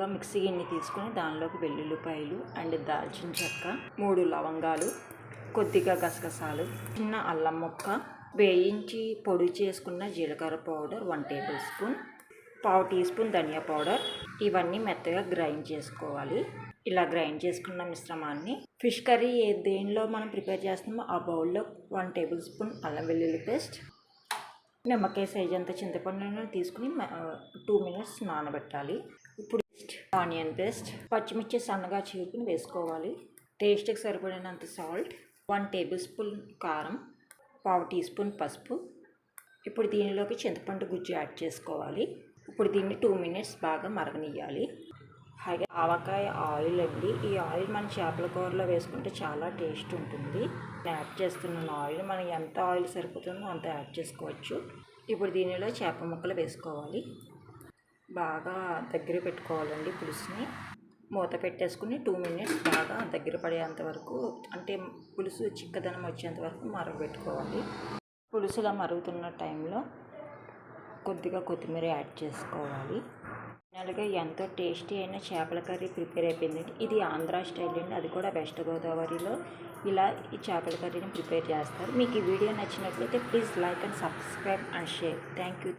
ఒక మిక్సీ గిన్నె తీసుకొని దానిలోకి వెల్లుల్లిపాయలు అండ్ దాల్చిన చెక్క మూడు లవంగాలు కొద్దిగా గసగసాలు చిన్న అల్లం ముక్క వేయించి పొడి చేసుకున్న జీలకర్ర పౌడర్ వన్ టేబుల్ స్పూన్ పావు టీ స్పూన్ ధనియా పౌడర్. ఇవన్నీ మెత్తగా గ్రైండ్ చేసుకోవాలి. ఇలా గ్రైండ్ చేసుకున్న మిశ్రమాన్ని ఫిష్ కర్రీ ఏ దేనిలో మనం ప్రిపేర్ చేస్తున్నామో ఆ బౌల్లో వన్ టేబుల్ స్పూన్ అల్లం వెల్లుల్లి పేస్ట్ నిమ్మకాయ సైజ్ అంత చింతపండును తీసుకుని టూ మినిట్స్ నానబెట్టాలి. ఇప్పుడు ఆనియన్ పేస్ట్ పచ్చిమిర్చి సన్నగా చీరుకుని వేసుకోవాలి. టేస్ట్కి సరిపడినంత సాల్ట్ వన్ టేబుల్ స్పూన్ కారం పావు టీ స్పూన్ పసుపు. ఇప్పుడు దీనిలోకి చింతపండు గుజ్జు యాడ్ చేసుకోవాలి. ఇప్పుడు దీన్ని టూ మినిట్స్ బాగా మరగనియ్యాలి. అలాగే ఆవకాయ ఆయిల్ అండి. ఈ ఆయిల్ మన చేపల కూరలో వేసుకుంటే చాలా టేస్ట్ ఉంటుంది. యాడ్ చేస్తున్న ఆయిల్ మనం ఎంత ఆయిల్ సరిపోతుందో అంత యాడ్ చేసుకోవచ్చు. ఇప్పుడు దీనిలో చేప ముక్కలు వేసుకోవాలి. బాగా దగ్గర పెట్టుకోవాలండి పులుసుని. మూత పెట్టేసుకుని టూ మినిట్స్ బాగా దగ్గర పడేంత వరకు అంటే పులుసు చిక్కదనం వచ్చేంత వరకు మరగబెట్టుకోవాలి. పులుసులా మరుగుతున్న టైంలో కొద్దిగా కొత్తిమీర యాడ్ చేసుకోవాలి. ఫైనల్గా ఎంతో టేస్టీ అయిన చేపల కర్రీ ప్రిపేర్ అయిపోయిందండి ఇది ఆంధ్ర స్టైల్ అండి అది కూడా వెస్ట్ గోదావరిలో ఇలా ఈ చేపల కర్రీని ప్రిపేర్ చేస్తారు. మీకు ఈ వీడియో నచ్చినట్లయితే please like and subscribe and share. Thank you.